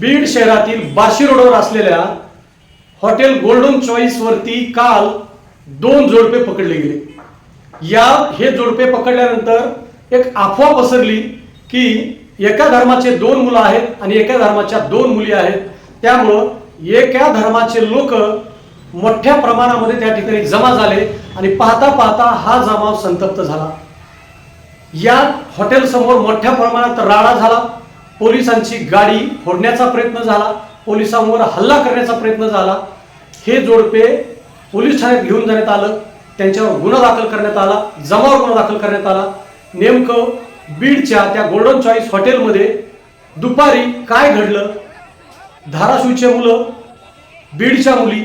बीड शहरातील बार्शी रोडवर असलेल्या हॉटेल गोल्डन चॉईस वरती काल दोन जोडपे पकडले गेले. या हे जोडपे पकडल्यानंतर एक अफवा पसरली की एका धर्माचे दोन मुलं आहेत आणि एका धर्माच्या दोन मुली आहेत. त्यामुळं एका धर्माचे लोक मोठ्या प्रमाणामध्ये त्या ठिकाणी जमा झाले आणि पाहता पाहता हा जमाव संतप्त झाला. या हॉटेल समोर मोठ्या प्रमाणात राडा झाला. पोलिसांची गाडी फोडण्याचा प्रयत्न झाला पोलिसांवर हल्ला करण्याचा प्रयत्न झाला. हे जोडपे पोलीस ठाण्यात घेऊन जाण्यात आलं त्यांच्यावर गुन्हा दाखल करण्यात आला जमावर गुन्हा दाखल करण्यात आला. नेमकं बीडच्या त्या गोल्डन चॉईस हॉटेलमध्ये दुपारी काय घडलं? धाराशिवचे मुलं बीडच्या मुली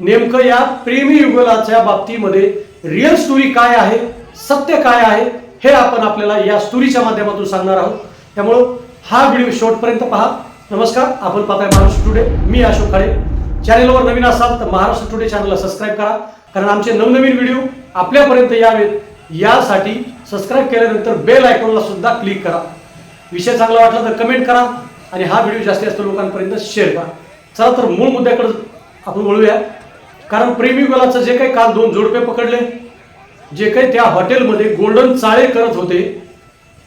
नेमकं या प्रेमी युगलाच्या बाबतीमध्ये रिअल स्टोरी काय आहे सत्य काय आहे हे आपण आपल्याला या स्टोरीच्या माध्यमातून सांगणार आहोत. त्यामुळं हा व्हिडिओ शेवटपर्यंत पहा. नमस्कार आपण पाहताय महाराष्ट्र टुडे. मी अशोक काळे चॅनेलवर नवीन असाल तर महाराष्ट्र टुडे चॅनलला सबस्क्राईब करा. कारण आमचे नवनवीन व्हिडिओ आपल्यापर्यंत यावेत. यासाठी सबस्क्राईब केल्यानंतर बेल आयकॉनला सुद्धा क्लिक करा. विषय चांगला वाटला तर कमेंट करा आणि हा व्हिडिओ जास्तीत जास्त लोकांपर्यंत शेअर करा. चला तर मूळ मुद्द्याकडे आपण वळूया. कारण प्रेमी गुलाचं जे काही काल दोन जोडपे पकडले जे काही त्या हॉटेलमध्ये गोल्डन चाळे करत होते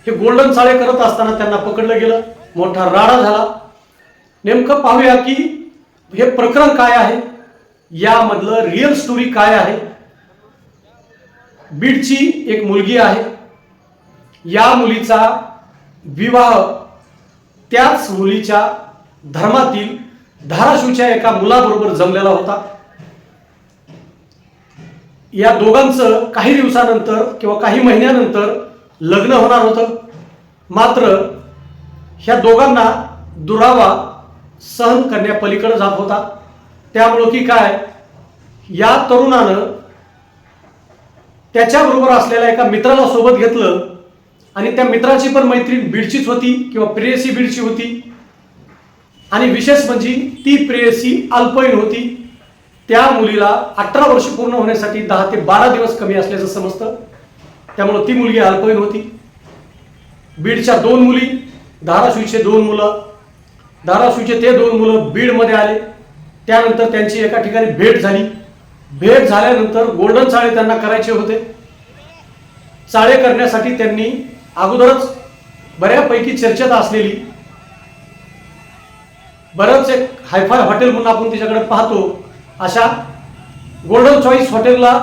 हे गोल्डन चाळे करत असताना त्यांना पकडलं गेलं. मोठा राडा झाला. नेमकं पाहूया की हे प्रकरण काय आहे? यामधलं रिअल स्टोरी काय आहे? बीडची एक मुलगी आहे. या मुलीचा विवाह त्याच मुलीच्या धर्मातील धाराशिवच्या एका मुलाबरोबर जमलेला होता. या दोघांचं काही दिवसानंतर किंवा काही महिन्यानंतर लग्न होणार होतं. मात्र ह्या दोघांना दुरावा सहन करण्यापलीकडे जात होता. त्यामुळं की काय या तरुणानं त्याच्याबरोबर असलेल्या एका मित्राला सोबत घेतलं आणि त्या मित्राची पण मैत्रीण बीडचीच होती किंवा प्रेयसी बीडची होती. आणि विशेष म्हणजे ती प्रेयसी अल्पवयीन होती. त्या मुलीला अठरा वर्ष पूर्ण होण्यासाठी दहा ते बारा दिवस कमी असल्याचं समजतं. त्यामुळं ती मुलगी अल्पवयीन होती. बीडच्या दोन मुली धाराशिवचे दोन मुलं धाराशिवचे ते दोन मुलं बीडमध्ये आले. त्यानंतर त्यांची एका ठिकाणी भेट झाली. भेट झाल्यानंतर गोल्डन चाळे त्यांना करायचे होते. चाळे करण्यासाठी त्यांनी अगोदरच बऱ्यापैकी चर्चेत असलेली बरंच एक हायफाय हॉटेल म्हणून आपण तिच्याकडे पाहतो अशा गोल्डन चॉईस हॉटेलला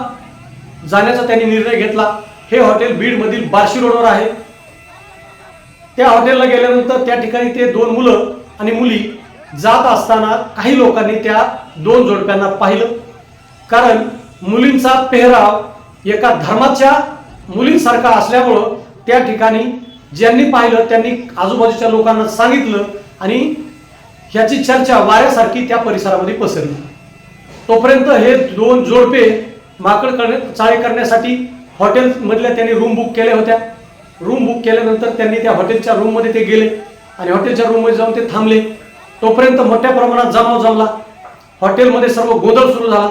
जाण्याचा त्यांनी निर्णय घेतला. हे हॉटेल बीडमधील बार्शी रोडवर आहे. त्या हॉटेलला गेल्यानंतर त्या ठिकाणी ते दोन मुलं आणि मुली जात असताना काही लोकांनी त्या दोन जोडप्यांना पाहिलं. कारण मुलींचा पेहराव एका धर्माच्या मुलींसारखा असल्यामुळं त्या ठिकाणी ज्यांनी पाहिलं त्यांनी आजूबाजूच्या लोकांना सांगितलं आणि ह्याची चर्चा वाऱ्यासारखी त्या परिसरामध्ये पसरली. तोपर्यंत हे दोन जोडपे माकड करण्या चाळे करण्यासाठी हॉटेलमधल्या त्यांनी रूम बुक केल्या होत्या. रूम बुक केल्यानंतर त्यांनी त्या हॉटेलच्या रूममध्ये ते गेले आणि हॉटेलच्या रूममध्ये जाऊन ते थांबले. तोपर्यंत मोठ्या प्रमाणात जमाव जमला. हॉटेलमध्ये सर्व गोंधळ सुरू झाला.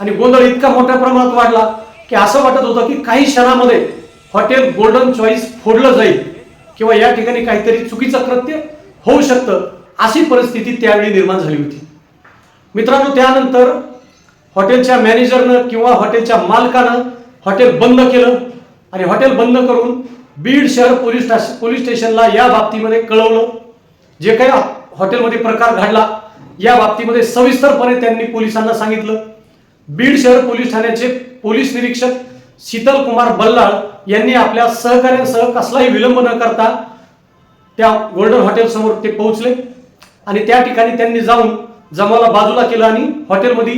आणि गोंधळ इतका मोठ्या प्रमाणात वाढला की असं वाटत होतं की काही क्षणामध्ये हॉटेल गोल्डन चॉईस फोडलं जाईल किंवा या ठिकाणी काहीतरी चुकीचं कृत्य होऊ शकतं अशी परिस्थिती त्यावेळी निर्माण झाली होती. मित्रांनो त्यानंतर हॉटेलच्या मॅनेजरनं किंवा हॉटेलच्या मालकानं हॉटेल बंद केलं आणि हॉटेल बंद करून बीड शहर पोलीस पोलीस स्टेशनला या बाबतीमध्ये कळवलं. जे काही हॉटेलमध्ये प्रकार घडला या बाबतीमध्ये सविस्तरपणे त्यांनी पोलिसांना सांगितलं. बीड शहर पोलीस ठाण्याचे पोलीस निरीक्षक शीतल कुमार बल्लाळ यांनी आपल्या सहकाऱ्यांसह कसलाही विलंब न करता त्या गोल्डन हॉटेलसमोर ते पोहोचले. आणि त्या ठिकाणी त्यांनी जाऊन जमाला बाजूला केलं आणि हॉटेलमध्ये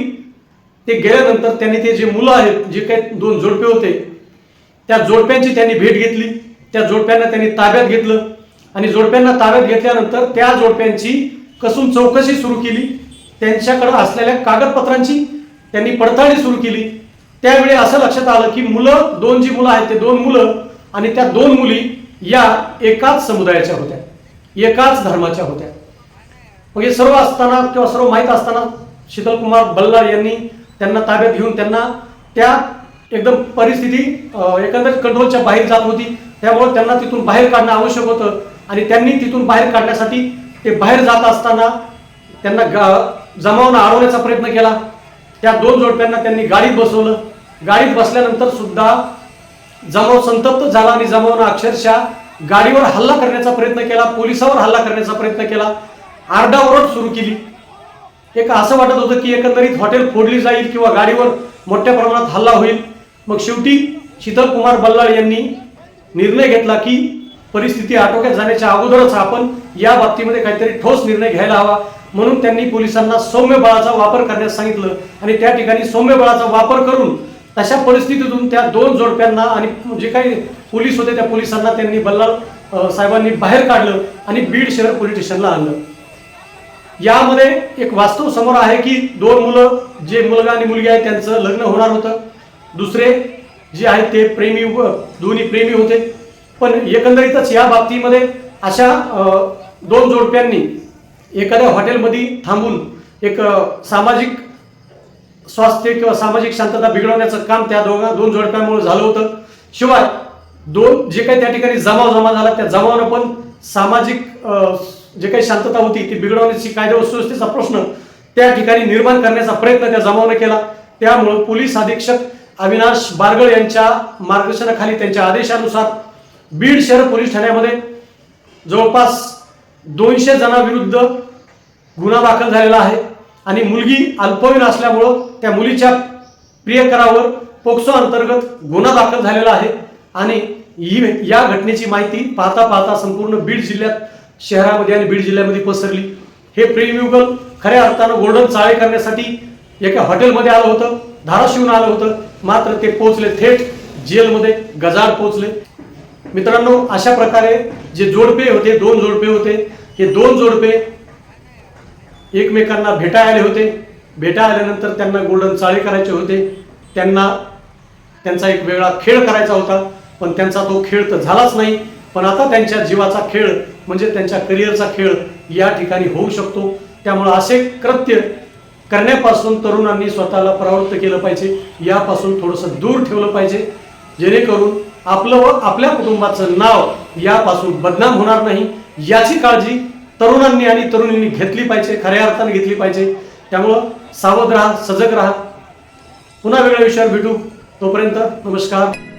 ते गेल्यानंतर त्यांनी ते जे मुलं आहेत जे काही दोन जोडपे होते त्या जोडप्यांची त्यांनी भेट घेतली. त्या जोडप्यांना त्यांनी ताब्यात घेतलं. आणि जोडप्यांना ताब्यात घेतल्यानंतर त्या जोडप्यांची कसून चौकशी सुरू केली. त्यांच्याकडं असलेल्या कागदपत्रांची त्यांनी पडताळणी सुरू केली. त्यावेळी असं लक्षात आलं की मुलं दोन जी मुलं आहेत ते दोन मुलं आणि त्या दोन मुली या एकाच समुदायाच्या होत्या. एकाच धर्माच्या होत्या. मग हे सर्व असताना किंवा सर्व माहीत असताना शीतलकुमार बल्लार यांनी त्यांना ताब्यात घेऊन त्यांना त्या एकदम परिस्थिती एकंदर एकंदरीत कंट्रोलच्या बाहेर जात होती. त्यामुळे त्यांना तिथून बाहेर काढणं आवश्यक होतं आणि त्यांनी तिथून बाहेर काढण्यासाठी ते बाहेर जात असताना त्यांना गा- जमावून अडवण्याचा प्रयत्न केला. त्या दोन जोडप्यांना त्यांनी गाडीत बसवलं. गाडीत बसल्यानंतर सुद्धा जमाव संतप्त झाला आणि जमावनं अक्षरशः गाडीवर हल्ला करण्याचा प्रयत्न केला पोलिसावर हल्ला करण्याचा प्रयत्न केला. आरडाओरड सुरू केली. एक असं वाटत होतं की एकंदरीत हॉटेल फोडली जाईल किंवा गाडीवर मोठ्या प्रमाणात हल्ला होईल. मग शेवटी शीतल कुमार बल्लाळ यांनी निर्णय घेतला की परिस्थिती आटोक्यात जाण्याच्या अगोदरच आपण या बाबतीमध्ये काहीतरी ठोस निर्णय घ्यायला हवा. म्हणून त्यांनी पोलिसांना सौम्य बळाचा वापर करण्यास सांगितलं आणि त्या ठिकाणी सौम्य बळाचा वापर करून तशा परिस्थितीतून त्या दोन जोडप्यांना आणि जे काही पोलीस होते त्या पोलिसांना त्यांनी बल्लाळ साहेबांनी बाहेर काढलं आणि बीड शहर पोलीस स्टेशनला आणलं. यामध्ये एक वास्तव समोर आहे की दोन मुलं जे मुलगा आणि मुलगी आहे त्यांचं लग्न होणार होतं. दुसरे जे आहेत ते प्रेमी व दोन्ही प्रेमी होते. पण एकंदरीतच या बाबतीमध्ये अशा दोन जोडप्यांनी एखाद्या हॉटेलमध्ये थांबून एक सामाजिक स्वास्थ्य किंवा सामाजिक शांतता बिघडवण्याचं काम त्या दोघा दोन जोडप्यांमुळे झालं होतं. शिवाय दोन जे काही त्या ठिकाणी जमाव जमा झाला त्या जमावानं पण सामाजिक जे काही शांतता होती ती बिघडवण्याची कायदा व सुव्यवस्थेचा प्रश्न त्या ठिकाणी निर्माण करण्याचा प्रयत्न त्या जमावानं केला. त्यामुळं पोलीस अधीक्षक अविनाश बारगळ यांच्या मार्गदर्शनाखाली त्यांच्या आदेशानुसार बीड शहर पोलीस ठाण्यामध्ये जवळपास दोनशे जणांविरुद्ध गुन्हा दाखल झालेला आहे आणि मुलगी अल्पवयीन असल्यामुळं त्या मुलीच्या प्रियकरावर पोक्सो अंतर्गत गुन्हा दाखल झालेला आहे आणि ही या घटनेची माहिती पाहता पाहता संपूर्ण बीड जिल्ह्यात शहरामध्ये आणि बीड जिल्ह्यामध्ये पसरली. हे प्रेमयुगल खऱ्या अर्थानं गोल्डन चाळे करण्यासाठी एका हॉटेलमध्ये आलं होतं धाराशिवून आलं होतं. मात्र ते पोहोचले थेट जेलमध्ये गजाड पोहोचले. मित्रांनो अशा प्रकारे जे जोडपे होते दोन जोडपे होते हे दोन जोडपे एकमेकांना भेटा आले होते. भेटा आल्यानंतर त्यांना गोल्डन चाळे करायचे होते. त्यांना त्यांचा एक वेगळा खेळ करायचा होता. पण त्यांचा तो खेळ तर झालाच नाही. पण आता त्यांच्या जीवाचा खेळ म्हणजे त्यांच्या करिअरचा खेळ या ठिकाणी होऊ शकतो. त्यामुळं असे कृत्य करण्यापासून तरुणांनी स्वतःला प्रवृत्त केलं पाहिजे. यापासून थोडंसं दूर ठेवलं पाहिजे. जेणेकरून आपलं व आपल्या कुटुंबाचं नाव यापासून बदनाम होणार नाही. याची काळजी तरुणांनी आणि तरुणींनी घेतली पाहिजे खऱ्या अर्थाने घेतली पाहिजे. त्यामुळं सावध राहा सजग राहा. पुन्हा वेगळ्या विषयावर भेटू. तोपर्यंत नमस्कार.